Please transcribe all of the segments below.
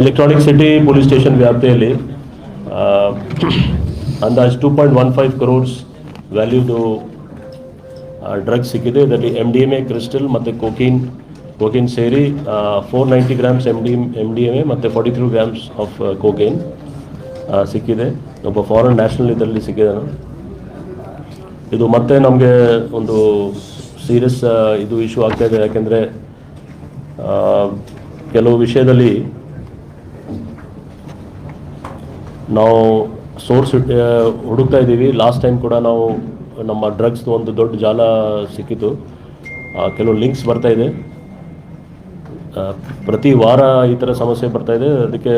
Electronic city police station ವ್ಯಾಪ್ತಿಯಲ್ಲಿ ಅಂದಾಜು two point one five crores ವ್ಯಾಲ್ಯೂದು drugs ಸಿಕ್ಕಿದೆ ಇದರಲ್ಲಿ M D M A crystal ಮತ್ತು ಕೋಕೀನ್ ಕೋಕೀನ್ ಸೇರಿ four ninety grams M D M D M A ಮತ್ತು forty three grams of cocaine ಸಿಕ್ಕಿದೆ ಒಬ್ಬ foreign national ಇದರಲ್ಲಿ ಸಿಕ್ಕಿದೆ ಇದು ಮತ್ತೆ ನಮಗೆ ಒಂದು ಸೀರಿಯಸ್ ಇದು ಇಶ್ಯೂ ಆಗ್ತಾ ಇದೆ. ಯಾಕೆಂದರೆ ಕೆಲವು ವಿಷಯದಲ್ಲಿ ನಾವು ಸೋರ್ಸ್ ಹುಡುಕ್ತಾ ಇದ್ದೀವಿ. ಲಾಸ್ಟ್ ಟೈಮ್ ಕೂಡ ನಾವು ನಮ್ಮ ಡ್ರಗ್ಸ್ದು ಒಂದು ದೊಡ್ಡ ಜಾಲ ಸಿಕ್ಕಿತು. ಕೆಲವು ಲಿಂಕ್ಸ್ ಬರ್ತಾ ಇದೆ. ಪ್ರತಿ ವಾರ ಈ ಥರ ಸಮಸ್ಯೆ ಬರ್ತಾ ಇದೆ. ಅದಕ್ಕೆ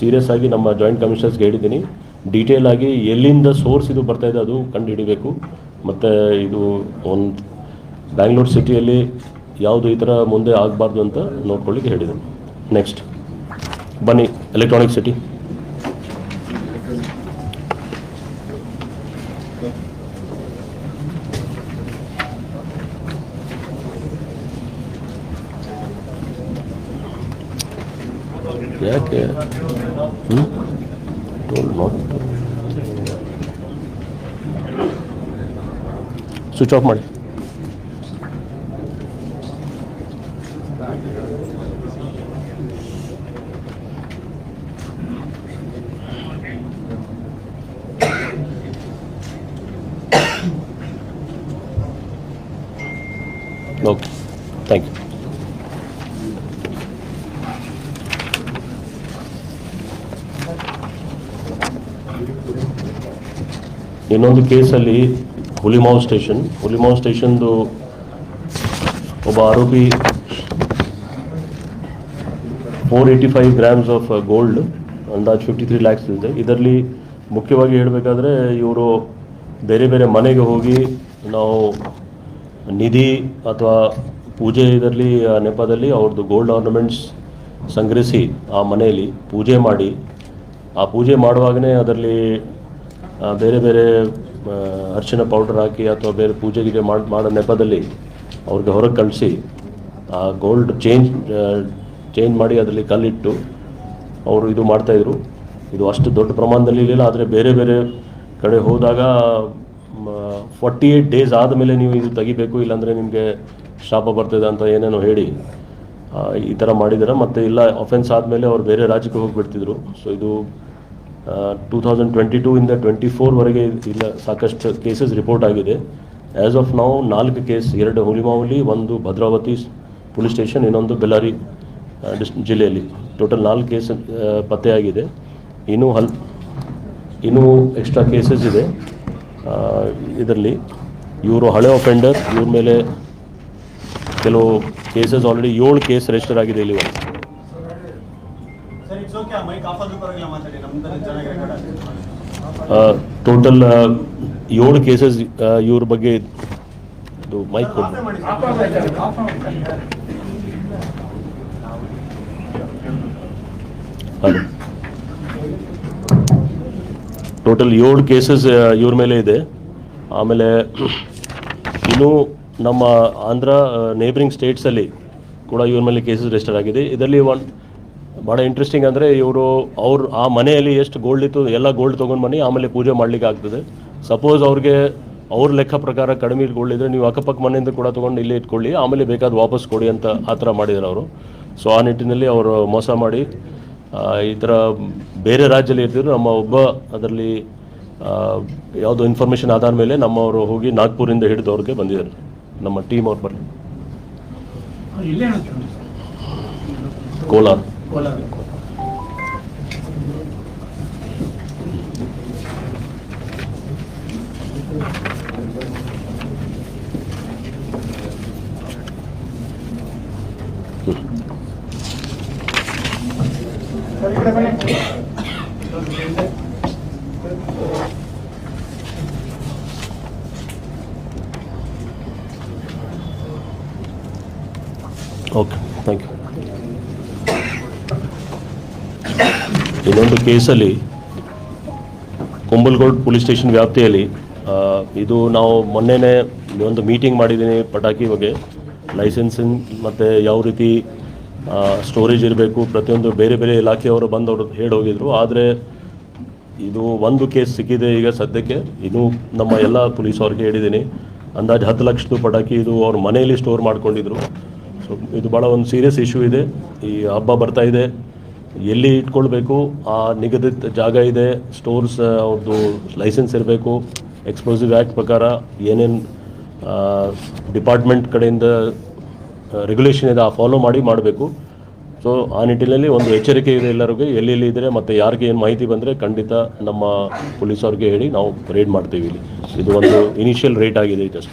ಸೀರಿಯಸ್ ಆಗಿ ನಮ್ಮ ಜಾಯಿಂಟ್ ಕಮಿಷನರ್ಸ್ಗೆ ಹೇಳಿದ್ದೀನಿ. ಡೀಟೇಲ್ ಆಗಿ ಎಲ್ಲಿಂದ ಸೋರ್ಸ್ ಇದು ಬರ್ತಾ ಇದೆ ಅದು ಕಂಡು ಹಿಡಿಬೇಕು ಮತ್ತು ಇದು ಒಂದು ಬ್ಯಾಂಗ್ಳೂರು ಸಿಟಿಯಲ್ಲಿ ಯಾವುದು ಈ ಥರ ಮುಂದೆ ಆಗಬಾರ್ದು ಅಂತ ನೋಡ್ಕೊಳ್ಳಿಕ್ಕೆ ಹೇಳಿದ್ದೀನಿ. ನೆಕ್ಸ್ಟ್ ಬನ್ನಿ ಎಲೆಕ್ಟ್ರಾನಿಕ್ ಸಿಟಿ ಯಾಕೆ? ಸ್ವಿಚ್ ಆಫ್ ಮಾಡಿ ಓಕೆ ಥ್ಯಾಂಕ್ ಯು ಇನ್ನೊಂದು ಕೇಸಲ್ಲಿ ಹುಲಿಮಾವ್ ಸ್ಟೇಷನ್. ಹುಲಿಮಾವ್ ಸ್ಟೇಷನ್ದು ಒಬ್ಬ ಆರೋಪಿ four eighty five grams of gold, ಅಂದಾಜು ಫಿಫ್ಟಿ ತ್ರೀ ಲ್ಯಾಕ್ಸ್ ಇದೆ. ಇದರಲ್ಲಿ ಮುಖ್ಯವಾಗಿ ಹೇಳಬೇಕಾದ್ರೆ ಇವರು ಬೇರೆ ಬೇರೆ ಮನೆಗೆ ಹೋಗಿ ನಾವು ನಿಧಿ ಅಥವಾ ಪೂಜೆ ಇದರಲ್ಲಿ ನೆಪದಲ್ಲಿ ಅವ್ರದ್ದು ಗೋಲ್ಡ್ ಆರ್ನಮೆಂಟ್ಸ್ ಸಂಗ್ರಹಿಸಿ ಆ ಮನೆಯಲ್ಲಿ ಪೂಜೆ ಮಾಡಿ. ಆ ಪೂಜೆ ಮಾಡುವಾಗಲೇ ಅದರಲ್ಲಿ ಬೇರೆ ಬೇರೆ ಅರಿಶಿನ ಪೌಡರ್ ಹಾಕಿ ಅಥವಾ ಬೇರೆ ಪೂಜೆ ಗೀಜೆ ಮಾಡಿ, ಮಾಡೋ ನೆಪದಲ್ಲಿ ಅವ್ರಿಗೆ ಹೊರಗೆ ಕಳಿಸಿ ಆ ಗೋಲ್ಡ್ ಚೇಂಜ್ ಚೇಂಜ್ ಮಾಡಿ ಅದರಲ್ಲಿ ಕಲ್ಲಿಟ್ಟು ಅವರು ಇದು ಮಾಡ್ತಾಯಿದ್ರು ಇದು ಅಷ್ಟು ದೊಡ್ಡ ಪ್ರಮಾಣದಲ್ಲಿ ಇರಲಿಲ್ಲ, ಆದರೆ ಬೇರೆ ಬೇರೆ ಕಡೆ ಹೋದಾಗ ಫಾರ್ಟಿ ಏಯ್ಟ್ ಡೇಸ್ ಆದಮೇಲೆ ನೀವು ಇದು ತೆಗಿಬೇಕು, ಇಲ್ಲಾಂದರೆ ನಿಮಗೆ ಶಾಪ ಬರ್ತದೆ ಅಂತ ಏನೇನೋ ಹೇಳಿ ಈ ಥರ ಮಾಡಿದ್ದಾರೆ ಮತ್ತು ಇಲ್ಲ ಅಫೆನ್ಸ್ ಆದಮೇಲೆ ಅವ್ರು ಬೇರೆ ರಾಜ್ಯಕ್ಕೆ ಹೋಗಿಬಿಡ್ತಿದ್ರು. ಸೊ ಇದು ಟೂ ತೌಸಂಡ್ ಟ್ವೆಂಟಿ ಟೂ ಇಂದ ಟ್ವೆಂಟಿ ಫೋರ್ವರೆಗೆ ಇಲ್ಲ ಸಾಕಷ್ಟು ಕೇಸಸ್ ರಿಪೋರ್ಟ್ ಆಗಿದೆ. ಆ್ಯಸ್ ಆಫ್ ನಾವು ನಾಲ್ಕು ಕೇಸ್ ಎರಡು ಹುಲಿಮಾವಲಿ ಒಂದು ಭದ್ರಾವತಿ ಪೊಲೀಸ್ ಸ್ಟೇಷನ್ ಇನ್ನೊಂದು ಆ, ಡಿಸ್ ಜಿಲ್ಲೆಯಲ್ಲಿ. ಟೋಟಲ್ ನಾಲ್ಕು ಕೇಸ್ ಪತ್ತೆಯಾಗಿದೆ ಇನ್ನೂ ಹಲ್ ಇನ್ನೂ ಎಕ್ಸ್ಟ್ರಾ ಕೇಸಸ್ ಇದೆ. ಇದರಲ್ಲಿ ಇವರು ಹಳೆ ಅಫೆಂಡರ್ ಇವ್ರ ಮೇಲೆ ಕೆಲವು ಕೇಸಸ್ ಆಲ್ರೆಡಿ ಏಳು ಕೇಸ್ ರಿಜಿಸ್ಟರ್ ಆಗಿದೆ ಇಲ್ಲಿ. ಟೋಟಲ್ ಏಳು ಕೇಸಸ್ ಇವ್ರ ಬಗ್ಗೆ ಮೈಕ್ ಟೋಟಲ್ ಏಳು ಕೇಸಸ್ ಇವ್ರ ಮೇಲೆ ಇದೆ. ಆಮೇಲೆ ಇನ್ನು ನಮ್ಮ ಆಂಧ್ರ ನೇಬರಿಂಗ್ ಸ್ಟೇಟ್ಸಲ್ಲಿ ಕೂಡ ಇವ್ರ ಮೇಲೆ ಕೇಸಸ್ ರಿಜಿಸ್ಟರ್ ಆಗಿದೆ. ಇದರಲ್ಲಿ ಒನ್ ಭಾಳ ಇಂಟ್ರೆಸ್ಟಿಂಗ್ ಅಂದರೆ ಇವರು ಅವ್ರು ಆ ಮನೆಯಲ್ಲಿ ಎಷ್ಟು ಗೋಲ್ಡ್ ಇತ್ತು ಎಲ್ಲ ಗೋಲ್ಡ್ ತೊಗೊಂಡು ಬನ್ನಿ ಆಮೇಲೆ ಪೂಜೆ ಮಾಡಲಿಕ್ಕೆ ಆಗ್ತದೆ. ಸಪೋಸ್ ಅವ್ರಿಗೆ ಅವ್ರ ಲೆಕ್ಕ ಪ್ರಕಾರ ಕಡಿಮೆ ಗೋಲ್ಡ್ ಇದ್ದರೆ ನೀವು ಅಕ್ಕಪಕ್ಕ ಮನೆಯಿಂದ ಕೂಡ ತೊಗೊಂಡು ಇಲ್ಲೇ ಇಟ್ಕೊಳ್ಳಿ ಆಮೇಲೆ ಬೇಕಾದ ವಾಪಸ್ ಕೊಡಿ ಅಂತ ಆ ಥರ ಮಾಡಿದ್ದಾರೆ ಅವರು. ಸೊ ಆ ನಿಟ್ಟಿನಲ್ಲಿ ಅವರು ಮೋಸ ಮಾಡಿ ಈ ಥರ ಬೇರೆ ರಾಜ್ಯದಲ್ಲಿ ಇರ್ತಿದ್ರು ನಮ್ಮ ಒಬ್ಬ ಅದರಲ್ಲಿ ಯಾವುದೋ ಇನ್ಫಾರ್ಮೇಷನ್ ಆಧಾರ ಮೇಲೆ ನಮ್ಮವರು ಹೋಗಿ ನಾಗ್ಪುರಿಂದ ಹಿಡಿದು ಅವ್ರಿಗೆ ಬಂದಿದ್ದಾರೆ. ನಮ್ಮ ಟೀಮ್ ಅವ್ರು ಬರಲಿ ಇಲ್ಲೇ Kolar Kolar okay thank you ಇನ್ನೊಂದು ಕೇಸಲ್ಲಿ ಕುಂಬಲ್ಗೋಡ್ ಪೊಲೀಸ್ ಸ್ಟೇಷನ್ ವ್ಯಾಪ್ತಿಯಲ್ಲಿ ಇದು ನಾವು ಮೊನ್ನೆನೇ ಒಂದು ಮೀಟಿಂಗ್ ಮಾಡಿದ್ದೀನಿ ಪಟಾಕಿ ಬಗ್ಗೆ. ಲೈಸೆನ್ಸಿಂಗ್ ಮತ್ತು ಯಾವ ರೀತಿ ಸ್ಟೋರೇಜ್ ಇರಬೇಕು, ಪ್ರತಿಯೊಂದು ಬೇರೆ ಬೇರೆ ಇಲಾಖೆಯವರು ಬಂದು ಅವರು ಹೇಳಿ ಹೋಗಿದ್ರು ಆದರೆ ಇದು ಒಂದು ಕೇಸ್ ಸಿಕ್ಕಿದೆ ಈಗ ಸದ್ಯಕ್ಕೆ. ಇದು ನಮ್ಮ ಎಲ್ಲ ಪೊಲೀಸ್ ಅವ್ರಿಗೆ ಹೇಳಿದ್ದೀನಿ. ಅಂದಾಜು ಹತ್ತು ಲಕ್ಷದ ಪಟಾಕಿ ಇದು ಅವ್ರ ಮನೆಯಲ್ಲಿ ಸ್ಟೋರ್ ಮಾಡ್ಕೊಂಡಿದ್ರು. ಸೊ ಇದು ಭಾಳ ಒಂದು ಸೀರಿಯಸ್ ಇಶ್ಯೂ ಇದೆ. ಈ ಹಬ್ಬ ಬರ್ತಾ ಇದೆ. ಎಲ್ಲಿ ಇಟ್ಕೊಳ್ಬೇಕು? ಆ ನಿಗದಿತ ಜಾಗ ಇದೆ ಸ್ಟೋರ್ಸ್ ಅವ್ರದ್ದು ಲೈಸೆನ್ಸ್ ಇರಬೇಕು. ಎಕ್ಸ್ಪ್ಲೋಸಿವ್ ಆ್ಯಕ್ಟ್ ಪ್ರಕಾರ ಏನೇನು ಡಿಪಾರ್ಟ್ಮೆಂಟ್ ಕಡೆಯಿಂದ ರೆಗ್ಯುಲೇಷನ್ ಇದೆ, ಆ ಫಾಲೋ ಮಾಡಿ ಮಾಡಬೇಕು. ಸೊ ಆ ನಿಟ್ಟಿನಲ್ಲಿ ಒಂದು ಎಚ್ಚರಿಕೆ ಇದೆ ಎಲ್ಲರಿಗೂ ಎಲ್ಲೆಲ್ಲಿ ಇದ್ದರೆ ಮತ್ತು ಯಾರಿಗೆ ಏನು ಮಾಹಿತಿ ಬಂದರೆ ಖಂಡಿತ ನಮ್ಮ ಪೊಲೀಸ್ ಅವ್ರಿಗೆ ಹೇಳಿ ನಾವು ರೇಡ್ ಮಾಡ್ತೀವಿ ಇಲ್ಲಿ. ಇದು ಒಂದು ಇನಿಷಿಯಲ್ ರೇಟ್ ಆಗಿದೆ just.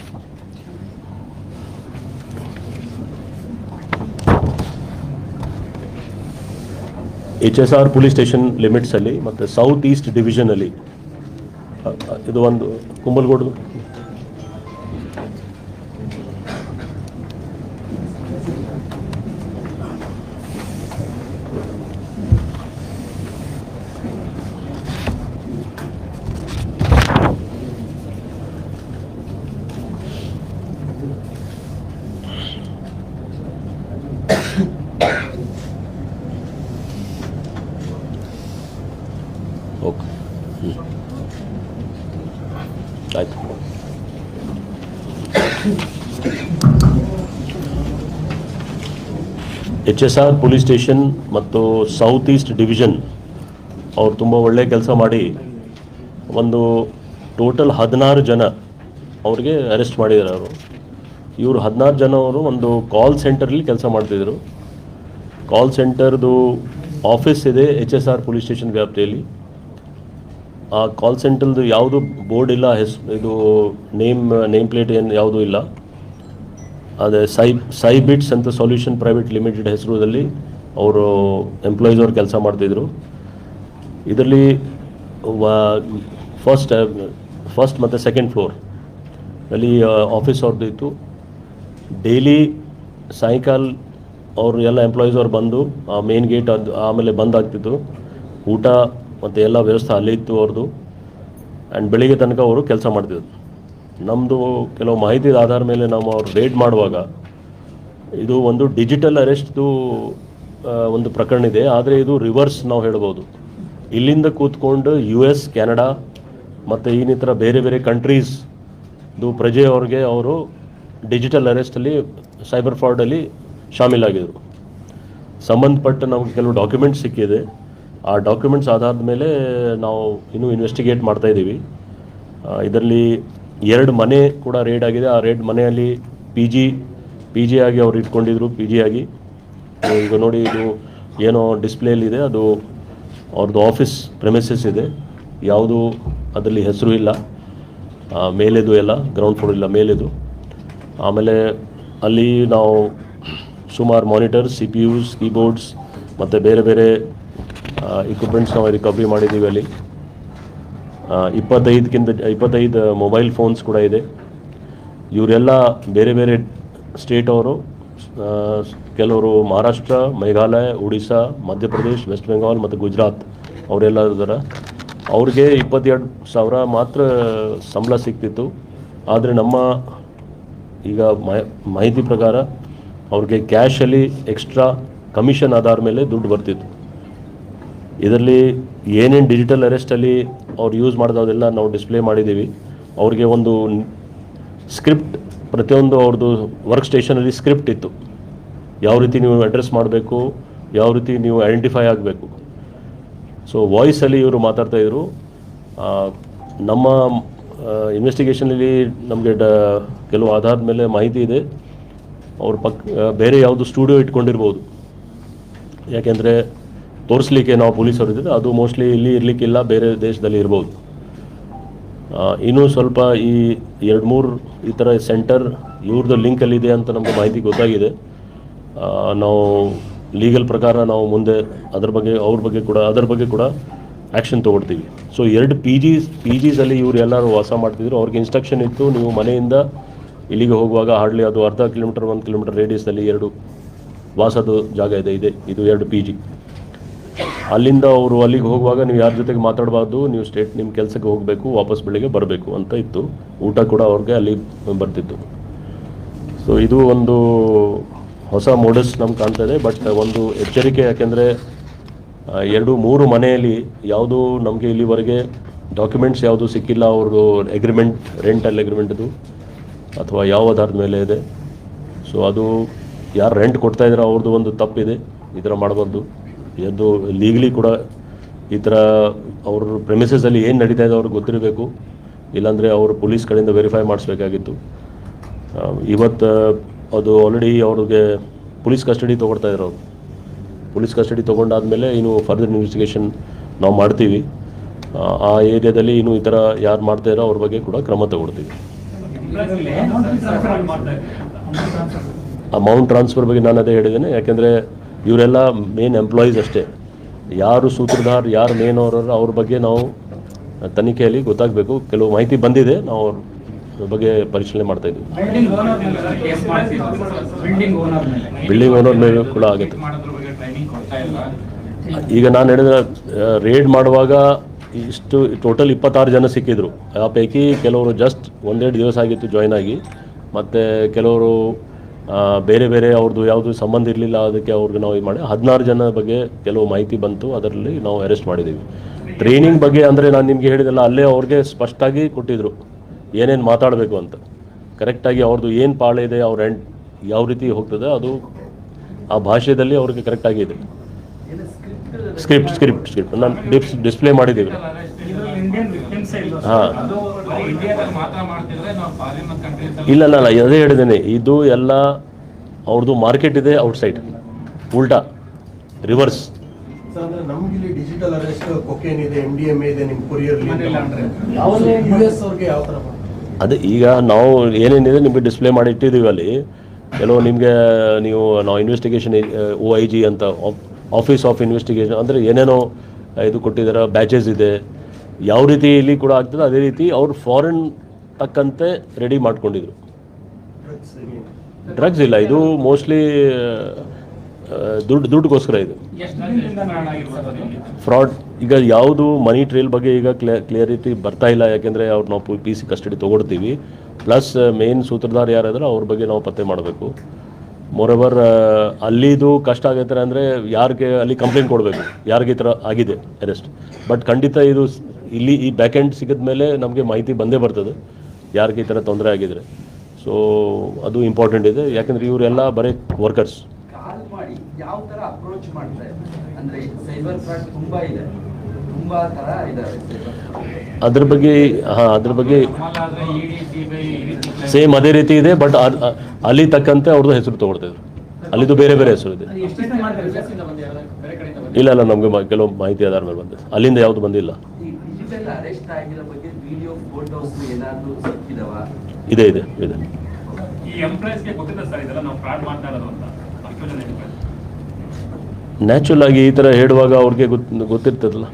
H S R police station ಲಿಮಿಟ್ಸಲ್ಲಿ ಮತ್ತು ಸೌತ್ ಈಸ್ಟ್ ಡಿವಿಷನಲ್ಲಿ ಇದು ಒಂದು ಕುಂಬಲ್ಗೋಡು ಓಕೆ ಹ್ಞೂ ಆಯಿತು H S R police station ಮತ್ತು ಸೌತ್ ಈಸ್ಟ್ ಡಿವಿಷನ್ ಅವರು ತುಂಬ ಒಳ್ಳೆಯ ಕೆಲಸ ಮಾಡಿ ಒಂದು ಟೋಟಲ್ ಹದಿನಾರು ಜನ ಅವ್ರಿಗೆ ಅರೆಸ್ಟ್ ಮಾಡಿದ್ದಾರೆ ಅವರು. ಇವರು ಹದಿನಾರು ಜನ ಅವರು ಒಂದು ಕಾಲ್ ಸೆಂಟರಲ್ಲಿ ಕೆಲಸ ಮಾಡ್ತಿದ್ರು. ಕಾಲ್ ಸೆಂಟರ್ದು ಆಫೀಸ್ ಇದೆ H S R police station ವ್ಯಾಪ್ತಿಯಲ್ಲಿ. ಆ ಕಾಲ್ ಸೆಂಟರ್ದು ಯಾವುದು ಬೋರ್ಡ್ ಇಲ್ಲ, ಹೆಸ್ ಇದು ನೇಮ್ ನೇಮ್ ಪ್ಲೇಟ್ ಏನು ಯಾವುದೂ ಇಲ್ಲ. ಅದೇ ಸೈ ಬಿಟ್ಸ್ ಅಂತ ಸೊಲ್ಯೂಷನ್ ಪ್ರೈವೇಟ್ ಲಿಮಿಟೆಡ್ ಹೆಸರುದಲ್ಲಿ ಅವರು ಎಂಪ್ಲಾಯೀಸ್ ಅವ್ರು ಕೆಲಸ ಮಾಡ್ತಿದ್ರು. ಇದರಲ್ಲಿ ಫಸ್ಟ್ ಫಸ್ಟ್ ಮತ್ತು ಸೆಕೆಂಡ್ ಫ್ಲೋರ್ ಅಲ್ಲಿ ಆಫೀಸ್ ಅವ್ರದ್ದು ಇತ್ತು. ಡೈಲಿ ಸಾಯಂಕಾಲ ಅವರು ಎಲ್ಲ ಎಂಪ್ಲಾಯೀಸ್ ಅವ್ರು ಬಂದು, ಆ ಮೇನ್ ಗೇಟ್ ಅದು ಆಮೇಲೆ ಬಂದ್ ಆಗ್ತಿತ್ತು. ಊಟ ಮತ್ತು ಎಲ್ಲ ವ್ಯವಸ್ಥೆ ಅಲ್ಲೇ ಇತ್ತು ಅವ್ರದ್ದು ಆ್ಯಂಡ್ ಬೆಳಿಗ್ಗೆ ತನಕ ಅವರು ಕೆಲಸ ಮಾಡ್ತಿದ್ರು. ನಮ್ಮದು ಕೆಲವು ಮಾಹಿತಿ ಆಧಾರ ಮೇಲೆ ನಾವು ಅವ್ರು ರೇಡ್ ಮಾಡುವಾಗ ಇದು ಒಂದು ಡಿಜಿಟಲ್ ಅರೆಸ್ಟ್ದು ಒಂದು ಪ್ರಕರಣ ಇದೆ. ಆದರೆ ಇದು ರಿವರ್ಸ್ ನಾವು ಹೇಳ್ಬೋದು. ಇಲ್ಲಿಂದ ಕೂತ್ಕೊಂಡು ಯು ಎಸ್ ಕೆನಡಾ ಮತ್ತು ಇನ್ನಿತರ ಬೇರೆ ಬೇರೆ ಕಂಟ್ರೀಸ್ದು ಪ್ರಜೆ ಅವ್ರಿಗೆ ಅವರು ಡಿಜಿಟಲ್ ಅರೆಸ್ಟಲ್ಲಿ ಸೈಬರ್ ಫ್ರಾಡಲ್ಲಿ ಶಾಮೀಲಾಗಿದ್ರು. ಸಂಬಂಧಪಟ್ಟ ನಮಗೆ ಕೆಲವು ಡಾಕ್ಯುಮೆಂಟ್ಸ್ ಸಿಕ್ಕಿದೆ. ಆ ಡಾಕ್ಯುಮೆಂಟ್ಸ್ ಆಧಾರದ ಮೇಲೆ ನಾವು ಇನ್ನೂ ಇನ್ವೆಸ್ಟಿಗೇಟ್ ಮಾಡ್ತಾ ಇದ್ದೀವಿ ಇದರಲ್ಲಿ ಎರಡು ಮನೆ ಕೂಡ ರೇಡ್ ಆಗಿದೆ. ಆ ರೇಡ್ ಮನೆಯಲ್ಲಿ ಪಿ ಜಿ ಪಿ ಜಿ ಆಗಿ ಅವ್ರು ಇಟ್ಕೊಂಡಿದ್ರು ಪಿ ಜಿ ಆಗಿ. ಈಗ ನೋಡಿ ಇದು ಏನೋ ಡಿಸ್ಪ್ಲೇಲಿದೆ ಅದು ಅವ್ರದ್ದು ಆಫೀಸ್ ಪ್ರೆಮಿಸಸ್ ಇದೆ. ಯಾವುದು ಅದರಲ್ಲಿ ಹೆಸರು ಇಲ್ಲ. ಮೇಲೆದು ಎಲ್ಲ ಗ್ರೌಂಡ್ ಫ್ಲೋರ್ ಇಲ್ಲ, ಮೇಲೆದು. ಆಮೇಲೆ ಅಲ್ಲಿ ನಾವು ಸುಮಾರು monitors C P Us keyboards ಮತ್ತು ಬೇರೆ ಬೇರೆ ಇಕ್ವಿಪ್ಮೆಂಟ್ಸ್ ನಾವು ರಿಕವರಿ ಮಾಡಿದ್ದೀವಿ ಅಲ್ಲಿ. ಇಪ್ಪತ್ತೈದಕ್ಕಿಂತ ಇಪ್ಪತ್ತೈದು ಮೊಬೈಲ್ ಫೋನ್ಸ್ ಕೂಡ ಇದೆ. ಇವರೆಲ್ಲ ಬೇರೆ ಬೇರೆ ಸ್ಟೇಟ್ ಅವರು ಕೆಲವರು ಮಹಾರಾಷ್ಟ್ರ, ಮೇಘಾಲಯ, ಒಡಿಶಾ, ಮಧ್ಯಪ್ರದೇಶ್ ವೆಸ್ಟ್ ಬೆಂಗಾಲ್ ಮತ್ತು ಗುಜರಾತ್ ಅವರೆಲ್ಲ ಇದ್ದಾರೆ. ಅವ್ರಿಗೆ ಇಪ್ಪತ್ತೆರಡು ಸಾವಿರ ಮಾತ್ರ ಸಂಬಳ ಸಿಗ್ತಿತ್ತು. ಆದರೆ ನಮ್ಮ ಈಗ ಮಾಹಿ- ಮಾಹಿತಿ ಪ್ರಕಾರ ಅವ್ರಿಗೆ ಕ್ಯಾಶಲ್ಲಿ ಎಕ್ಸ್ಟ್ರಾ ಕಮಿಷನ್ ಆಧಾರ ಮೇಲೆ ದುಡ್ಡು ಬರ್ತಿತ್ತು. ಇದರಲ್ಲಿ ಏನೇನು ಡಿಜಿಟಲ್ ಅರೆಸ್ಟಲ್ಲಿ ಅವ್ರು ಯೂಸ್ ಮಾಡಿದವರೆಲ್ಲ ನಾವು ಡಿಸ್ಪ್ಲೇ ಮಾಡಿದ್ದೀವಿ. ಅವ್ರಿಗೆ ಒಂದು ಸ್ಕ್ರಿಪ್ಟ್ ಪ್ರತಿಯೊಂದು ಅವ್ರದ್ದು ವರ್ಕ್ ಸ್ಟೇಷನಲ್ಲಿ ಸ್ಕ್ರಿಪ್ಟ್ ಇತ್ತು. ಯಾವ ರೀತಿ ನೀವು ಅಡ್ರೆಸ್ ಮಾಡಬೇಕು ಯಾವ ರೀತಿ ನೀವು ಐಡೆಂಟಿಫೈ ಆಗಬೇಕು. ಸೊ ವಾಯ್ಸಲ್ಲಿ ಇವರು ಮಾತಾಡ್ತಾ ಆ, ನಮ್ಮ ಇನ್ವೆಸ್ಟಿಗೇಷನಲ್ಲಿ ನಮಗೆ ಡ ಕೆಲವು ಆಧಾರದ ಮೇಲೆ ಮಾಹಿತಿ ಇದೆ. ಅವ್ರ ಪಕ್ ಬೇರೆ ಯಾವುದು ಸ್ಟುಡಿಯೋ ಇಟ್ಕೊಂಡಿರ್ಬೋದು. ಯಾಕೆಂದರೆ ತೋರಿಸ್ಲಿಕ್ಕೆ ನಾವು ಪೊಲೀಸರು ಇದ್ದರೆ ಅದು ಮೋಸ್ಟ್ಲಿ ಇಲ್ಲಿ ಇರಲಿಕ್ಕಿಲ್ಲ, ಬೇರೆ ದೇಶದಲ್ಲಿ ಇರ್ಬೋದು. ಇನ್ನೂ ಸ್ವಲ್ಪ ಈ ಎರಡು ಮೂರು ಈ ಥರ ಸೆಂಟರ್ ಇವ್ರದ್ದು ಲಿಂಕಲ್ಲಿದೆ ಅಂತ ನಮಗೆ ಮಾಹಿತಿ ಗೊತ್ತಾಗಿದೆ. ನಾವು ಲೀಗಲ್ ಪ್ರಕಾರ ನಾವು ಮುಂದೆ ಅದ್ರ ಬಗ್ಗೆ, ಅವ್ರ ಬಗ್ಗೆ ಕೂಡ, ಅದರ ಬಗ್ಗೆ ಕೂಡ ಆ್ಯಕ್ಷನ್ ತೊಗೊಳ್ತೀವಿ. ಸೊ ಎರಡು ಪಿ ಜಿಸ್ ಪಿ ಜಿಸಲ್ಲಿ ಇವ್ರು ಎಲ್ಲರೂ ವಾಸ ಮಾಡ್ತಿದ್ರು. ಅವ್ರಿಗೆ ಇನ್ಸ್ಟ್ರಕ್ಷನ್ ಇತ್ತು, ನೀವು ಮನೆಯಿಂದ ಇಲ್ಲಿಗೆ ಹೋಗುವಾಗ ಹಾರ್ಡ್ಲಿ ಅದು ಅರ್ಧ ಕಿಲೋಮೀಟರ್ ಒಂದು ಕಿಲೋಮೀಟರ್ ರೇಡಿಯಸ್ದಲ್ಲಿ ಎರಡು ವಾಸದ ಜಾಗ ಇದೆ ಇದೆ. ಇದು ಎರಡು ಪಿ ಜಿ ಅಲ್ಲಿಂದ ಅವರು ಅಲ್ಲಿಗೆ ಹೋಗುವಾಗ ನೀವು ಯಾರ ಜೊತೆಗೆ ಮಾತಾಡಬಾರ್ದು, ನೀವು ಸ್ಟೇಟ್ ನಿಮ್ಮ ಕೆಲಸಕ್ಕೆ ಹೋಗಬೇಕು, ವಾಪಸ್ ಬೆಳಿಗ್ಗೆ ಬರಬೇಕು ಅಂತ ಇತ್ತು. ಊಟ ಕೂಡ ಅವ್ರಿಗೆ ಅಲ್ಲಿ ಬರ್ತಿತ್ತು. ಸೊ ಇದು ಒಂದು ಹೊಸ ಮೋಡಸ್ ನಮ್ಗೆ ಕಾಣ್ತಾ ಇದೆ. ಬಟ್ ಒಂದು ಎಚ್ಚರಿಕೆ ಯಾಕೆಂದರೆ ಎರಡು, ಮೂರು ಮನೆಯಲ್ಲಿ ಯಾವುದು ನಮಗೆ ಇಲ್ಲಿವರೆಗೆ ಡಾಕ್ಯುಮೆಂಟ್ಸ್ ಯಾವುದು ಸಿಕ್ಕಿಲ್ಲ. ಅವ್ರದ್ದು ಅಗ್ರಿಮೆಂಟ್ ರೆಂಟಲ್ಲಿ ಎಗ್ರಿಮೆಂಟ್ದು ಅಥವಾ ಯಾವ ಆಧಾರದ ಮೇಲೆ ಇದೆ. ಸೊ ಅದು ಯಾರು ರೆಂಟ್ ಕೊಡ್ತಾ ಇದ್ದಾರೆ ಅವ್ರದ್ದು ಒಂದು ತಪ್ಪಿದೆ. ಈ ಥರ ಮಾಡಬಾರ್ದು. ಇದು ಲೀಗಲಿ ಕೂಡ ಈ ಥರ ಅವ್ರ ಪ್ರೆಮಿಸಸಲ್ಲಿ ಏನು ನಡೀತಾ ಇದೆ ಅವ್ರಿಗೆ ಗೊತ್ತಿರಬೇಕು. ಇಲ್ಲಾಂದರೆ ಅವರು ಪೊಲೀಸ್ ಕಡೆಯಿಂದ ವೆರಿಫೈ ಮಾಡಿಸ್ಬೇಕಾಗಿತ್ತು. ಇವತ್ತು ಅದು ಆಲ್ರೆಡಿ ಅವ್ರಿಗೆ ಪೊಲೀಸ್ ಕಸ್ಟಡಿ ತೊಗೊಳ್ತಾ ಇದ್ರು ಅವರು. ಪೊಲೀಸ್ ಕಸ್ಟಡಿ ತೊಗೊಂಡಾದ್ಮೇಲೆ ಇನ್ನು ಫರ್ದರ್ ಇನ್ವೆಸ್ಟಿಗೇಷನ್ ನಾವು ಮಾಡ್ತೀವಿ. ಆ, ಆ ಏರಿಯಾದಲ್ಲಿ ಇನ್ನು ಈ ಥರ ಯಾರು ಮಾಡ್ತಾ ಇರೋ ಅವ್ರ ಬಗ್ಗೆ ಕೂಡ ಕ್ರಮ ತಗೊಳ್ತೀವಿ. ಅಮೌಂಟ್ ಟ್ರಾನ್ಸ್ಫರ್ ಬಗ್ಗೆ ನಾನು ಅದೇ ಹೇಳಿದ್ದೇನೆ. ಯಾಕೆಂದರೆ ಇವರೆಲ್ಲ ಮೇನ್ ಎಂಪ್ಲಾಯೀಸ್ ಅಷ್ಟೇ. ಯಾರು ಸೂತ್ರಧಾರ್ ಯಾರು ಮೇನ್ ಅವರ ಅವ್ರ ಬಗ್ಗೆ ನಾವು ತನಿಖೆಯಲ್ಲಿ ಗೊತ್ತಾಗಬೇಕು. ಕೆಲವು ಮಾಹಿತಿ ಬಂದಿದೆ ನಾವು ಅವ್ರ ಬಗ್ಗೆ ಪರಿಶೀಲನೆ ಮಾಡ್ತಾ ಇದ್ದೀವಿ. ಬಿಲ್ಡಿಂಗ್ ಓನರ್ ಮೇಲೆ ಕೂಡ ಆಗುತ್ತೆ. ಈಗ ನಾನು ಹೇಳಿದ ರೇಡ್ ಮಾಡುವಾಗ ಇಷ್ಟು ಟೋಟಲ್ ಇಪ್ಪತ್ತಾರು ಜನ ಸಿಕ್ಕಿದ್ರು. ಆ ಪೈಕಿ ಕೆಲವರು ಜಸ್ಟ್ ಒಂದೆರಡು ದಿವಸ ಆಗಿತ್ತು ಜಾಯ್ನ್ ಆಗಿ. ಮತ್ತು ಕೆಲವರು ಬೇರೆ ಬೇರೆ ಅವ್ರದ್ದು ಯಾವುದು ಸಂಬಂಧ ಇರಲಿಲ್ಲ ಅದಕ್ಕೆ ಅವ್ರಿಗೆ ನಾವು ಇದು ಮಾಡಿ ಹದಿನಾರು ಜನ ಬಗ್ಗೆ ಕೆಲವು ಮಾಹಿತಿ ಬಂತು ಅದರಲ್ಲಿ ನಾವು ಅರೆಸ್ಟ್ ಮಾಡಿದ್ದೀವಿ ಟ್ರೈನಿಂಗ್ ಬಗ್ಗೆ ಅಂದರೆ ನಾನು ನಿಮಗೆ ಹೇಳಿದಲ್ಲ ಅಲ್ಲೇ ಅವ್ರಿಗೆ ಸ್ಪಷ್ಟಾಗಿ ಕೊಟ್ಟಿದ್ದರು ಏನೇನು ಮಾತಾಡಬೇಕು ಅಂತ. ಕರೆಕ್ಟಾಗಿ ಅವ್ರದ್ದು ಏನು ಪಾಳೆ ಇದೆ ಅವ್ರ ಎಂಡ್ ಯಾವ ರೀತಿ ಹೋಗ್ತದೆ ಅದು ಆ ಭಾಷೆಯಲ್ಲಿ ಅವ್ರಿಗೆ ಕರೆಕ್ಟಾಗಿ ಇದೆ. ಸ್ಕ್ರಿಪ್ಟ್ ಸ್ಕ್ರಿಪ್ಟ್ ಸ್ಕ್ರಿಪ್ಟ್ ನಾನು ಡಿಸ್ ಡಿಸ್ಪ್ಲೇ ಮಾಡಿದ್ದೀವಿ ಇಲ್ಲ ಅಲ್ಲ ಅದು ಇಂಡಿಯಾದಲ್ಲಿ ಮಾತ್ರ ಮಾಡ್ತಿದ್ರೆ ನಾವು ಫಾರಿನ್ ಕಂಟ್ರೀಸ್ ಇಲ್ಲ ಇಲ್ಲ ಇಲ್ಲ ಅದೇ ಹೇಳಿದ್ದೇನೆ. ಇದು ಎಲ್ಲ ಅವ್ರದ್ದು ಮಾರ್ಕೆಟ್ ಇದೆ ಔಟ್ಸೈಡ್ ಉಲ್ಟಾ ರಿವರ್ಸ್ ಡಿಜಿಟಲ್ ಅರೆಸ್ಟ್ ಕೊಕೇನ್ ಇದೆ ಎಂ ಡಿ ಇದೆ ಕೊರಿಯರ್? ಅದೇ ಈಗ ನಾವು ಏನೇನಿದೆ ನಿಮಗೆ ಡಿಸ್ಪ್ಲೇ ಮಾಡಿ ಇಟ್ಟಿದ್ದೀವಿ ಅಲ್ಲಿ. ಕೆಲವು ನಿಮಗೆ ನೀವು ನಾವು ಇನ್ವೆಸ್ಟಿಗೇಷನ್ ಒ ಐ ಜಿ ಅಂತ ಆಫೀಸ್ ಆಫ್ ಇನ್ವೆಸ್ಟಿಗೇಷನ್ ಅಂದರೆ ಏನೇನೋ ಇದು ಕೊಟ್ಟಿದ್ದಾರೆ ಬ್ಯಾಚಸ್ ಇದೆ. ಯಾವ ರೀತಿ ಇಲ್ಲಿ ಕೂಡ ಆಗ್ತದೆ, ಅದೇ ರೀತಿ ಅವ್ರು ಫಾರಿನ್ ತಕ್ಕಂತೆ ರೆಡಿ ಮಾಡ್ಕೊಂಡಿದ್ರು. ಡ್ರಗ್ಸ್ ಇಲ್ಲ, ಇದು ಮೋಸ್ಟ್ಲಿ ದುಡ್ಡು, ದುಡ್ಡುಗೋಸ್ಕರ ಇದು. ಫ್ರಾಡ್ ಈಗ ಯಾವುದು ಮನಿ ಟ್ರೇಲ್ ಬಗ್ಗೆ ಈಗ ಕ್ಲಿಯರಿಟಿ ಬರ್ತಾ ಇಲ್ಲ, ಯಾಕೆಂದರೆ ಅವ್ರು ನಾವು ಪಿ ಸಿ ಕಸ್ಟಡಿ ತೊಗೊಡ್ತೀವಿ ಪ್ಲಸ್ ಮೇನ್ ಸೂತ್ರಧಾರ ಯಾರಾದರೂ ಅವ್ರ ಬಗ್ಗೆ ನಾವು ಪತ್ತೆ ಮಾಡಬೇಕು. ಮೋರವರ್ ಅಲ್ಲಿದು ಕಷ್ಟ ಆಗೈತೆ ಅಂದರೆ ಯಾರಿಗೆ, ಅಲ್ಲಿ ಕಂಪ್ಲೇಂಟ್ ಕೊಡಬೇಕು. ಯಾರಿಗೆ ಈ ಥರ ಆಗಿದೆ ಅರೆಸ್ಟ್ ಬಟ್ ಖಂಡಿತ ಇದು ಇಲ್ಲಿ ಈ ಬ್ಯಾಕ್ ಎಂಡ್ ಸಿಕ್ಕಿದ ಮೇಲೆ ನಮಗೆ ಮಾಹಿತಿ ಬಂದೇ ಬರ್ತದೆ. ಯಾರಿಗೆ ಈ ಥರ ತೊಂದರೆ ಆಗಿದ್ರೆ. ಸೊ ಅದು ಇಂಪಾರ್ಟೆಂಟ್ ಇದೆ. ಯಾಕಂದರೆ ಇವರೆಲ್ಲ ಬರೀ ವರ್ಕರ್ಸ್ ಕಾಲ್ ಮಾಡಿ ಯಾವ ತರ ಅಪ್ರೋಚ್ ಮಾಡ್ತಾ ಅಂದ್ರೆ ಸೈಬರ್ ಫ್ರಾಡ್ ತುಂಬಾ ಇದೆ. ತುಂಬಾ ತರ ಇದಾವೆ cyber ಅದ್ರ ಬಗ್ಗೆ ಹಾಂ ಅದ್ರ ಬಗ್ಗೆ ಸೇಮ್ ಅದೇ ರೀತಿ ಇದೆ ಬಟ್ ಅಲ್ಲಿ ತಕ್ಕಂತೆ ಅವ್ರದ್ದು ಹೆಸರು ತೊಗೊಳ್ತಿದ್ರು ಅಲ್ಲಿದು ಬೇರೆ ಬೇರೆ ಹೆಸರು ಇದೆ. ಇಲ್ಲ ಇಲ್ಲ ನಮಗೆ ಕೆಲವು ಮಾಹಿತಿ ಆಧಾರ ಮೇಲೆ ಬಂದಿದೆ. ಅಲ್ಲಿಂದ ಯಾವುದು ಬಂದಿಲ್ಲ. ಈ ಡಿಜಿಟಲ್ ಅರೆಸ್ಟ್ ಆಗಿರೋ ಬಗ್ಗೆ ವಿಡಿಯೋ ಫೋಟೋಸ್ ಏನಾದರೂ ಸಿಕ್ಕಿದವ? ಇದೆ ಇದೆ ಇದೆ. ಈ ಎಂಪ್ಲಾಯ್ಸ್ಗೆ ಗೊತ್ತಿದೆ ಸರ್ ಇದೆಲ್ಲ ನಾವು ಫ್ರಾಡ್ ಮಾಡ್ತಾ ಇರೋದು ಅಂತ. ನ್ಯಾಚುರಲ್ ಆಗಿ ಈ ಥರ ಹೇಳುವಾಗ ಅವ್ರಿಗೆ ಗೊತ್ತು ಗೊತ್ತಿರ್ತದಲ್ಲ.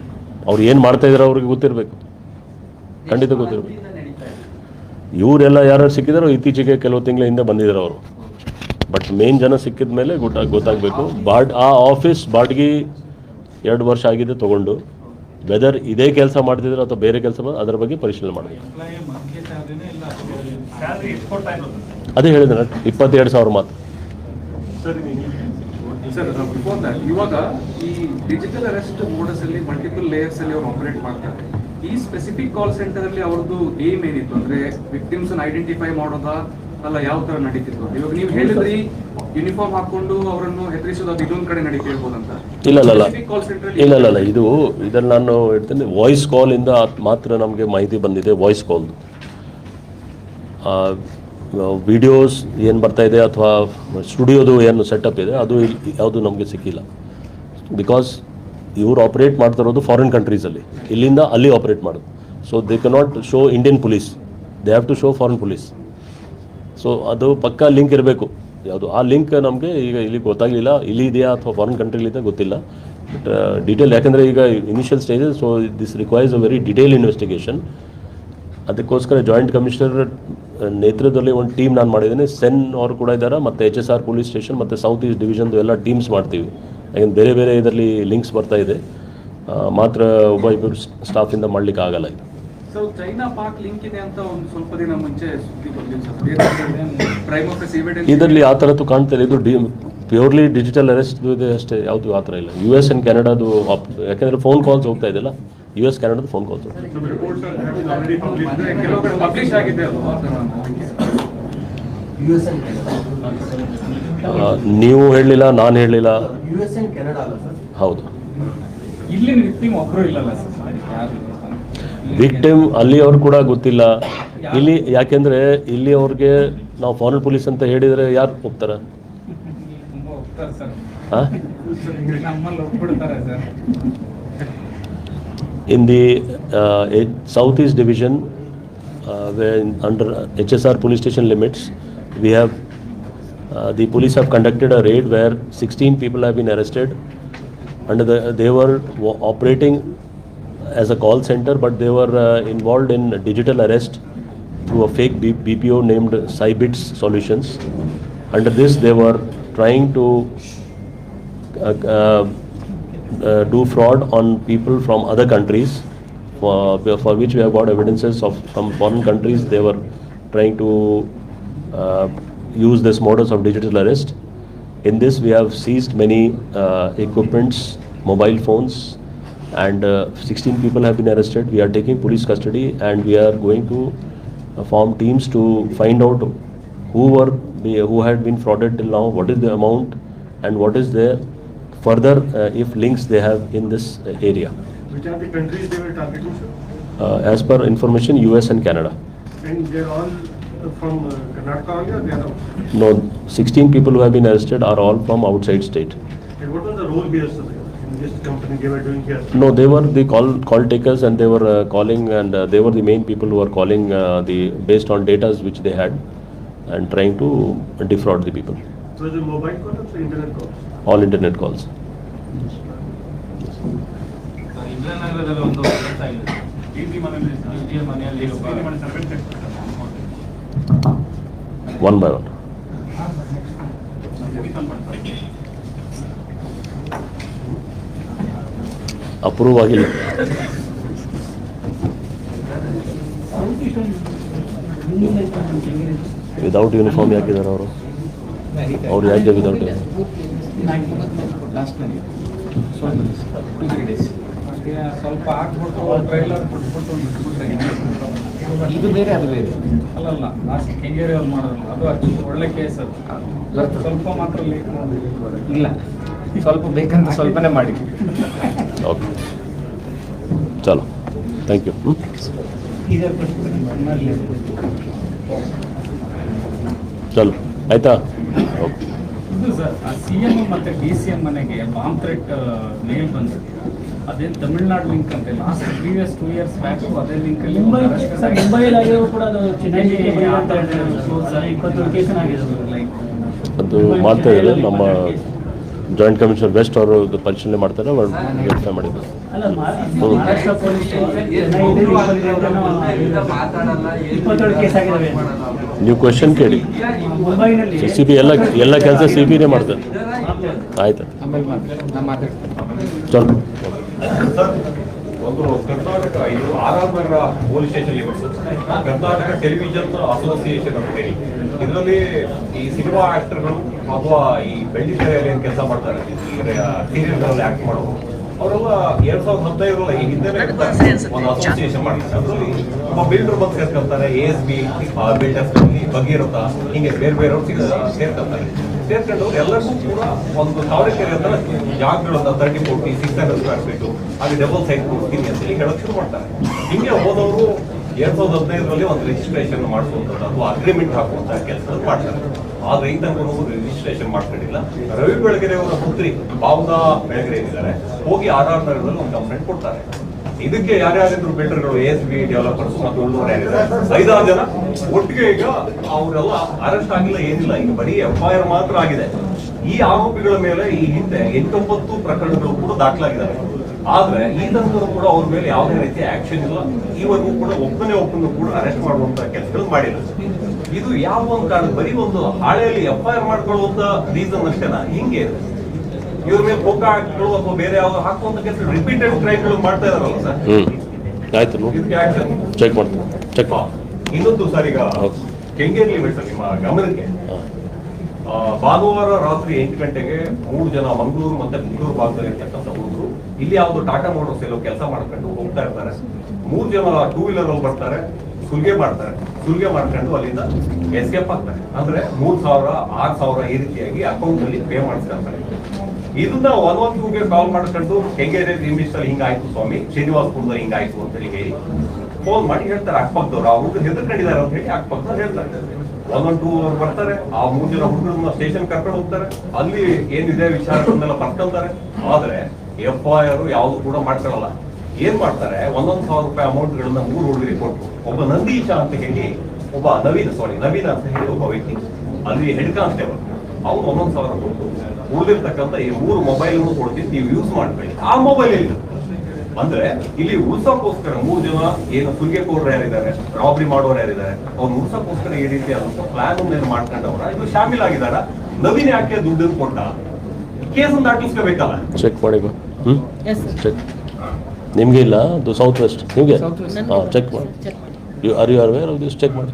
ಅವ್ರು ಏನು ಮಾಡ್ತಾ ಇದಾರೆ ಅವ್ರಿಗೆ ಗೊತ್ತಿರಬೇಕು. ಖಂಡಿತ ಗೊತ್ತಿರಬೇಕು. ಇವರೆಲ್ಲ ಯಾರು ಸಿಕ್ಕಿದಾರೋ ಇತ್ತೀಚೆಗೆ ಕೆಲವು ತಿಂಗಳ ಹಿಂದೆ ಬಂದಿದ್ದಾರೆ ಅವರು. ಬಟ್ ಮೇನ್ ಜನ ಸಿಕ್ಕಿದ ಮೇಲೆ ಗೊತ್ತಾಗ ಗೊತ್ತಾಗಬೇಕು. ಬಾಡ್ ಆ ಆಫೀಸ್ ಬಾಡ್ಗಿ ಎರಡು ವರ್ಷ ಆಗಿದೆ ತೊಗೊಂಡು. ವೆದರ್ ಇದೇ ಕೆಲಸ ಮಾಡ್ತಿದ್ರೆ ಅಥವಾ ಬೇರೆ ಕೆಲಸ ಅದರ ಬಗ್ಗೆ ಪರಿಶೀಲನೆ ಮಾಡಬೇಕು. ಅದೇ ಹೇಳಿದ್ರೆ ಇಪ್ಪತ್ತೆರಡು ಸಾವಿರ ಮಾತು ಸರ್ ಬಿಫೋರ್ ದಟ್ ಇವಾಗ ಈ ಡಿಜಿಟಲ್ ಅರೆಸ್ಟ್ ಮೋಡಸ್ ಅಲ್ಲಿ ಮಲ್ಟಿಪಲ್ ಲೇಯರ್ಸ್ ಅಲ್ಲಿ ಅವ್ರು ಆಪರೇಟ್ ಮಾಡ್ತಾರೆ. ಈ ಸ್ಪೆಸಿಫಿಕ್ ಕಾಲ್ ಸೆಂಟರ್ ಅಲ್ಲಿ ಅವ್ರದ್ದು ಏಮ್ ಏನಿತ್ತು? ಅಂದ್ರೆ ವಿಕ್ಟಿಮ್ಸ್ ಐಡೆಂಟಿಫೈ ಮಾಡೋದಾ? ಅಲ್ಲ ಯಾವ ತರ ನಡೀತಿತ್ತು ಇವಾಗ ನೀವು ಹೇಳಿದ್ರಿ ಯೂನಿಫಾರ್ಮ್ ಹಾಕೊಂಡು ಅವರನ್ನು ಹೆದರಿಸೋದು ಅದು ಇದೊಂದ್ ಕಡೆ ನಡೀತಿರ್ಬೋದಂತ. ಇಲ್ಲ ಇಲ್ಲ ಇಲ್ಲ. ಇಲ್ಲ ಇಲ್ಲ ಇಲ್ಲ. ಇದು ಇದನ್ನು ನಾನು ಹೇಳ್ತೇನೆ. ವಾಯ್ಸ್ ಕಾಲ್ ಇಂದ ಮಾತ್ರ ನಮಗೆ ಮಾಹಿತಿ ಬಂದಿದೆ ವಾಯ್ಸ್ ಕಾಲ್ ವಿಡಿಯೋಸ್ ಏನು ಬರ್ತಾ ಇದೆ ಅಥವಾ ಸ್ಟುಡಿಯೋದು ಏನು ಸೆಟಪ್ ಇದೆ ಅದು ಯಾವುದು ನಮಗೆ ಸಿಕ್ಕಿಲ್ಲ. ಬಿಕಾಸ್ ಇವರು ಆಪ್ರೇಟ್ ಮಾಡ್ತಾ ಇರೋದು ಫಾರಿನ್ ಕಂಟ್ರೀಸಲ್ಲಿ ಇಲ್ಲಿಂದ ಅಲ್ಲಿ ಆಪ್ರೇಟ್ ಮಾಡೋದು. So they cannot show Indian police they have to show foreign police so ಅದು ಪಕ್ಕಾ ಲಿಂಕ್ ಇರಬೇಕು. ಯಾವುದು? ಆ ಲಿಂಕ್ ನಮಗೆ ಈಗ ಇಲ್ಲಿ ಗೊತ್ತಾಗಲಿಲ್ಲ. ಇಲ್ಲಿ ಇದೆಯಾ ಅಥವಾ ಫಾರಿನ್ ಕಂಟ್ರಿಲಿದೆ ಗೊತ್ತಿಲ್ಲ. ಬಟ್ ಡೀಟೇಲ್ ಯಾಕಂದರೆ ಈಗ initial stages so this requires a very detail investigation ಅದಕ್ಕೋಸ್ಕರ ಜಾಯಿಂಟ್ ಕಮಿಷನರ್ ನೇತೃತ್ವದಲ್ಲಿ ಒಂದು ಟೀಮ್ ನಾನು ಮಾಡಿದ್ದೀನಿ. ಸೆನ್ ಅವರು ಕೂಡ ಇದ್ದಾರೆ, ಮತ್ತು H S R police station ಮತ್ತು ಸೌತ್ ಈಸ್ಟ್ ಡಿವಿಷನ್ದು ಎಲ್ಲ ಟೀಮ್ಸ್ ಮಾಡ್ತೀವಿ. ಯಾಕಂದ್ರೆ ಬೇರೆ ಬೇರೆ ಇದರಲ್ಲಿ ಲಿಂಕ್ಸ್ ಬರ್ತಾ ಇದೆ. ಮಾತ್ರ ಒಬ್ಬ ಇಬ್ಬರು ಸ್ಟಾಫಿಂದ ಮಾಡಲಿಕ್ಕೆ ಆಗಲ್ಲ ಇದು. ಸೊ ಚೈನಾ ಪಾಕ್ ಲಿಂಕ್ ಇದೆ ಅಂತ ಒಂದು ಸ್ವಲ್ಪ ದಿನ ಮುಂಚೆ ಸುದ್ದಿ ಬಂದಿತ್ತು ಇದರಲ್ಲಿ ಆ ಥರದ್ದು ಕಾಣ್ತಾ ಇಲ್ಲ ಇದು ಡಿ ಪ್ಯೂರ್ಲಿ ಡಿಜಿಟಲ್ ಅರೆಸ್ಟ್ ಇದೆ ಅಷ್ಟೇ ಯಾವುದು ಆ ಥರ ಇಲ್ಲ. ಯು ಎಸ್ ಆ್ಯಂಡ್ ಕೆನಡಾದು ಯಾಕೆಂದ್ರೆ ಯಾಕೆಂದರೆ ಫೋನ್ ಕಾಲ್ಸ್ ಹೋಗ್ತಾ ಇದೆಯಲ್ಲ ಯು ಎಸ್ ಕೆನಡಾದ ಫೋನ್ ಕಾಲ್ಸ್ ನೀವು ಹೇಳಲಿಲ್ಲ ನಾನು ಹೇಳಲಿಲ್ಲ. ಯು ಅಂಡ್ ಕೆನಡಾ ಅಲ್ಲ ಸರ್. ಹೌದು. ಇಲ್ಲಿ ವಿಕ್ಟಿಮ್ ಒಬ್ಬರು ಇಲ್ಲಲ್ಲ ಸರ್. ವಿಕ್ಟಿಮ್ ಅಲ್ಲಿ ಅವ್ರು ಕೂಡ ಗೊತ್ತಿಲ್ಲ. ಇಲ್ಲಿ ಯಾಕೆಂದ್ರೆ ಇಲ್ಲಿ ಅವ್ರಿಗೆ ನಾವು ಫಾರಿನ್ ಪೊಲೀಸ್ ಅಂತ ಹೇಳಿದ್ರೆ ಯಾರು ಹೋಗ್ತಾರ in the south east division under H S R police station limits we have the police have conducted a raid where sixteen people have been arrested and they're operating as a call center but they were uh, involved in digital arrest through a fake B- bpo named cybits solutions. Under this they were trying to uh, uh, do fraud on people from other countries for, for which we have got evidences of from foreign countries. They were trying to uh, use this modus of digital arrest. In this we have seized many uh, equipments mobile phones and uh, 16 people have been arrested we are taking police custody and we are going to uh, form teams to find out who were who had been frauded till now, what is the amount, and what is their further uh, if links they have in this uh, area. Which are the countries they were targeting, sir? Uh, as per information, US and Canada. And they're all uh, from uh, Karnataka only or they are? No, 16 people who have been arrested are all from outside state. And what was the role here, sir, this company they were doing here? No, they were the call call takers and they were uh, calling and uh, they were the main people who were calling uh, the based on data which they had and trying to defraud the people. Was it mobile call or the internet call? All internet calls. ಇಂದ್ರಾನಗರದಲ್ಲಿ ಒಂದು ಕೆಲಸ ಇದೆ D T ಮನೆಯಲ್ಲಿ D T ಮನೆಯಲ್ಲಿ ಒಬ್ಬ One by one. Approve ಆಗಿಲ್ಲ. Without uniform ಯಾಕಿದ್ದಾರೆ ಅವರು? ಅವ್ರು ಯಾಕೆ ವಿದೌಟ್ ಸ್ವಲ್ಪ ಇದು ಬೇರೆ ಅದು ಬೇರೆ. ಅಲ್ಲಲ್ಲ ಲಾಸ್ಟ್ ಕೆಂಗೇರಿ ಅವ್ರು ಮಾಡೋದು ಅದು ಅಚ್ಚು ಒಳ್ಳೆ ಕೇಸ್ ಅದು. ಸ್ವಲ್ಪ ಮಾತ್ರ ಲೇಟ್ ಇಲ್ಲ. ಸ್ವಲ್ಪ ಬೇಕಂತ ಸ್ವಲ್ಪನೇ ಮಾಡಿ. ಓಕೆ ಚಲೋ ಥ್ಯಾಂಕ್ ಯು ಚಲೋ ಆಯ್ತಾ? ಓಕೆ ಇದು ಸರ್ ಆ ಸಿ ಎಂ ಮತ್ತು ಡಿ ಸಿ ಎಂ ಮನೆಗೆ ಬಾಂಬ್ ಥ್ರೆಟ್ ಮೇಲ್ ಬಂದಿದೆ. ಅದೇನು ತಮಿಳ್ನಾಡು ಲಿಂಕ್ ಅಂತ. Last previous two years back ಅದೇ ಲಿಂಕ್ ಅಲ್ಲಿ ಮುಂಬೈ ಸರ್ ಮುಂಬೈಲಿ ಆಗಿರೋ ಕೂಡ ಅದು ಚೆನ್ನೈಗೆ ಇಪ್ಪತ್ತು ಕೇಸ್ ಆಗಿದೆ. ಲೈಕ್ ಅದು ಮಾಡ್ತಾ ಇದ್ದಾರೆ ನಮ್ಮ ಜಾಯಿಂಟ್ ಕಮಿಷನರ್ ವೆಸ್ಟ್ ಅವರು ಇದು ಪರಿಶೀಲನೆ ಮಾಡ್ತಾರೆ ಅವರು ವೆರಿಫೈ ಮಾಡಿದ್ರು ಅಲ್ಲ ಮಹಾರಾಷ್ಟ್ರ ಪೊಲೀಸ್ ಚೆನ್ನೈಯಲ್ಲಿ ಇಪ್ಪತ್ತೇಳು ಕೇಸ್ ಆಗಿದ್ದಾವೆ ನೀವು ಕ್ವಶನ್ ಕೇಳಿ. ಮುಂಬೈನಲ್ಲಿ ಸಿ ಬಿ ಎಲ್ಲ ಎಲ್ಲ ಕೆಲಸ ಸಿ ಬಿನೇ ಮಾಡ್ತಾರೆ ಆಯ್ತು. ಆಮೇಲೆ ಒಂದು ಕರ್ನಾಟಕ ಇದು R R Nagar police station Karnataka television association ಅಂತ ಹೇಳಿ. ಇದರಲ್ಲಿ ಈ ಸಿನಿಮಾ ಆಕ್ಟರ್ಗಳು ಅಥವಾ ಈ ಬೆಳ್ಳಿ ತೆರೆಯಲ್ಲಿ ಏನ್ ಕೆಲಸ ಮಾಡ್ತಾರೆ ಸೀರಿಯಲ್ ಸೀರಿಯಲ್ಗಳಲ್ಲಿ ಆಕ್ಟ್ ಮಾಡೋದು ಅವರೆಲ್ಲ ಎರಡ್ ಸಾವಿರದ ಹದಿನೈದರಲ್ಲಿ ಈ ಹಿಂದೆ ಒಂದು ಅಸೋಸಿಯೇಷನ್ ಮಾಡ್ತಾರೆ. ಅದರಲ್ಲಿ ಒಬ್ಬ ಬಿಲ್ಡರ್ ಬಂದು ಸೇರ್ಕೊಳ್ತಾರೆ ಎ ಎಸ್ ಬಿ ಬಿಲ್ಡರ್ಸ್ ಇರುತ್ತಾ ಹಿಂಗೆ ಬೇರೆ ಬೇರೆಯವ್ರು ಸೇರ್ಕೊಳ್ತಾರೆ ಸೇರ್ಕೊಂಡು ಎಲ್ಲರಿಗೂ ಕೂಡ ಒಂದು ಸಾವಿರ ಕೆರೆ ಹತ್ರ ಜಾಗಗಳನ್ನ thirty forty six hundred square feet ಅಲ್ಲಿ ಡಬಲ್ ಸೈಟ್ ಕೊಡ್ತೀನಿ ಅಂತ ಹೇಳಿ ಹೇಳಕ್ ಶುರು ಮಾಡ್ತಾರೆ. ಹಿಂಗೆ ಹೋದವರು ಎರಡ್ ಸಾವಿರದ ಹದಿನೈದರಲ್ಲಿ ಒಂದು ರಿಜಿಸ್ಟ್ರೇಷನ್ ಮಾಡಿಸುವಂಥದ್ದು ಅಥವಾ ಅಗ್ರಿಮೆಂಟ್ ಹಾಕುವಂತ ಕೆಲಸ ಮಾಡ್ತಾರೆ. ಆ ರೈತಂಗೂ ರಿಜಿಸ್ಟ್ರೇಷನ್ ಮಾಡ್ಕೊಂಡಿಲ್ಲ. ರವಿ ಬೆಳಗೆರೆ ಅವರ ಪುತ್ರಿ ಭಾವನಾ ಬೆಳಗೆರೆ ಏನಿದ್ದಾರೆ ಹೋಗಿ ಆರ್ ಆರ್ ನಗರದಲ್ಲಿ ಒಂದು ಕಂಪ್ಲೇಂಟ್ ಕೊಡ್ತಾರೆ. ಇದಕ್ಕೆ ಯಾರ್ಯಾರಿದ್ರು ಬಿಲ್ಡರ್ಗಳು ಎಸ್ ಬಿ ಡೆವಲಪರ್ಸ್ ಮತ್ತು ಯಾರಿದ್ದಾರೆ ಐದಾರು ಜನ. ಒಟ್ಟಿಗೆ ಈಗ ಅವರೆಲ್ಲ ಅರೆಸ್ಟ್ ಆಗಿಲ್ಲ, ಏನಿಲ್ಲ. ಈಗ ಬರೀ ಎಫ್ ಐ ಆರ್ ಮಾತ್ರ ಆಗಿದೆ. ಈ ಆರೋಪಿಗಳ ಮೇಲೆ ಈ ಹಿಂದೆ ಎಂಟೊಂಬತ್ತು ಪ್ರಕರಣಗಳು ಕೂಡ ದಾಖಲಾಗಿದ್ದಾವೆ. ಆದ್ರೆ ಈ ತನಕ ಕೂಡ ಅವ್ರ ಮೇಲೆ ಯಾವುದೇ ರೀತಿಯ ಆಕ್ಷನ್ ಇಲ್ಲ. ಈವರೆಗೂ ಕೂಡ ಒಬ್ಬನೇ ಒಬ್ಬನು ಕೂಡ ಅರೆಸ್ಟ್ ಮಾಡುವಂತ ಕೆಲಸಗಳು ಮಾಡಿಲ್ಲ. ಇದು ಯಾವ ಒಂದು ಕಾರಣ? ಬರೀ ಒಂದು ಹಾಳೆಯಲ್ಲಿ ಎಫ್ ಐ ಆರ್ ಮಾಡ್ಕೊಳ್ಳುವಂತ ರೀಸನ್ ಅಷ್ಟೇನಾ? ಹಿಂಗೆ. ಇವ್ರ ಮೇಲೆ ಕೋಕಾ ಹಾಕ್ಗಳು ಅಥವಾ ಬೇರೆ ಯಾವ ಹಾಕುವಂತ ಕೆಲಸ ರಿಪೀಟೆಡ್ ಕ್ರೈಮ್ಗಳು ಮಾಡ್ತಾ ಇದಾರಲ್ಲ ಸರ್? ಆಯ್ತು ಇದಕ್ಕೆ ಚೆಕ್ ಮಾಡ್ತೀನಿ. ಚೆಕ್ ಇನ್ನೊಂದು ಸರ್ ಈಗ ಹೌದು. ಕೆಂಗೇರಿ ನಿಮ್ಮ ಗಮನಕ್ಕೆ. ಆ, ಭಾನುವಾರ ರಾತ್ರಿ ಎಂಟು ಗಂಟೆಗೆ ಮೂರು ಜನ ಮಂಗಳೂರು ಮತ್ತೆ ಬೆಂಗಳೂರು ಭಾಗದಲ್ಲಿ ಇರ್ತಕ್ಕಂಥ ಹುಡುಗರು ಇಲ್ಲಿ ಯಾವ್ದು ಟಾಟಾ ಮೋಟರ್ಸ್ ಎಲ್ಲೋ ಕೆಲಸ ಮಾಡ್ಕೊಂಡು ಹೋಗ್ತಾ ಇರ್ತಾರೆ. ಮೂರು ಜನ ಟೂ ವೀಲರ್ ಅಲ್ಲಿ ಬರ್ತಾರೆ ಸುಲ್ಗೆ ಮಾಡ್ತಾರೆ. ಸುಲ್ಗೆ ಮಾಡ್ಕೊಂಡು ಅಲ್ಲಿಂದ ಎಸ್ಕೇಪ್ ಆಗ್ತಾರೆ. ಅಂದ್ರೆ ಮೂರ್ ಸಾವಿರ ಆರ್ ಸಾವಿರ ಈ ರೀತಿಯಾಗಿ ಅಕೌಂಟ್ ಅಲ್ಲಿ ಪೇ ಮಾಡಿಸ್ಕೊಂತಾರೆ. ಇದನ್ನ ಒನ್ ಒನ್ ಟೂಗೆ ಕಾಲ್ ಮಾಡ್ಕೊಂಡು ಹೆಂಗೆ ಅಲ್ಲಿ ಹಿಂಗಾಯ್ತು ಸ್ವಾಮಿ? ಶ್ರೀನಿವಾಸಪುರದಲ್ಲಿ ಹಿಂಗಾಯ್ತು ಅಂತ ಹೇಳಿ ಫೋನ್ ಮಾಡಿ ಹೇಳ್ತಾರೆ ಅಕ್ಕಪಕ್ಕದವ್ರು. ಆ ಹುಡುಗರು ಹೆದರ್ಕೊಂಡಿದ್ದಾರೆ ಅಂತ ಹೇಳಿ ಅಕ್ಕಪಕ್ಕದವ್ರು ಹೇಳ್ತಾರೆ. ಒನ್ ಒನ್ ಟೂ ಅವ್ರು ಬರ್ತಾರೆ. ಆ ಮೂರ್ ಜನ ಹುಡುಗರನ್ನ ಸ್ಟೇಷನ್ ಕರ್ಕೊಂಡು ಹೋಗ್ತಾರೆ. ಅಲ್ಲಿ ಏನಿದೆ ವಿಚಾರಗಳನ್ನೆಲ್ಲ ಬರ್ಕೊಂತಾರೆ ಆದ್ರೆ ಎಫ್ ಐ ಆರ್ ಯಾವ್ದು ಕೂಡ ಮಾಡ್ಕೊಳ್ಳಲ್ಲ. ಏನ್ ಮಾಡ್ತಾರೆ? ಒಂದೊಂದು ಸಾವಿರ ರೂಪಾಯಿ ಅಮೌಂಟ್ ಗಳನ್ನ ಮೂರು ಹುಡುಗರಿಗೆ ಕೊಟ್ಟು ಒಬ್ಬ ನಂದೀಶ ಅಂತ ಹೇಳಿ, ಒಬ್ಬ ನವೀನ ಸಾರಿ ನವೀನ್ ಅಂತ ಹೇಳಿ ಒಬ್ಬ ವ್ಯಕ್ತಿ. ಅಲ್ಲಿ ಹೆಡ್ ಕಾನ್ಸ್ಟೇಬಲ್ ಅವ್ನು ಒಂದೊಂದು ಸಾವಿರ ಕೊಟ್ಟು ಉಳಿದಿರ್ತಕ್ಕಂಥ ಈ ಮೂರು ಮೊಬೈಲ್ ಕೊಡ್ತೀನಿ ನೀವು ಯೂಸ್ ಮಾಡ್ಬೇಕು ಆ ಮೊಬೈಲ್ ಇಲ್ಲ ಅಂದ್ರೆ ಇಲ್ಲಿ ಉಳ್ಸಕ್ಕೋಸ್ಕರ ಮೂರು ಜನ ಏನು ಸುಲಿಗೆಕೋರ್ರು ಯಾರಿದ್ದಾರೆ ರಾಬರಿ ಮಾಡೋರು ಯಾರಿದ್ದಾರೆ ಅವ್ರು ಉಳ್ಸಕ್ಕೋಸ್ಕರ ಈ ರೀತಿ ಆದಂತ ಪ್ಲಾನ್ ಏನು ಮಾಡ್ಕೊಂಡವ್ರ. ಇದು ಶಾಮಿಲ್ ಆಗಿದಾರ ನವೀನ್ ಯಾಕೆ ದುಡ್ಡನ್ನು ಕೊಟ್ಟ? ಕೇಸನ್ನು ದಾಟಿಸ್ಕೋಬೇಕಲ್ಲ. ಚೆಕ್ ಮಾಡಿ ಚೆಕ್ ನಿಮಗೆ ಇಲ್ಲ? ಅದು ಸೌತ್ ವೆಸ್ಟ್ ನಿಮಗೆ ಹಾಂ ಚೆಕ್ ಮಾಡಿ. You are you are where this check ಮಾಡಿ.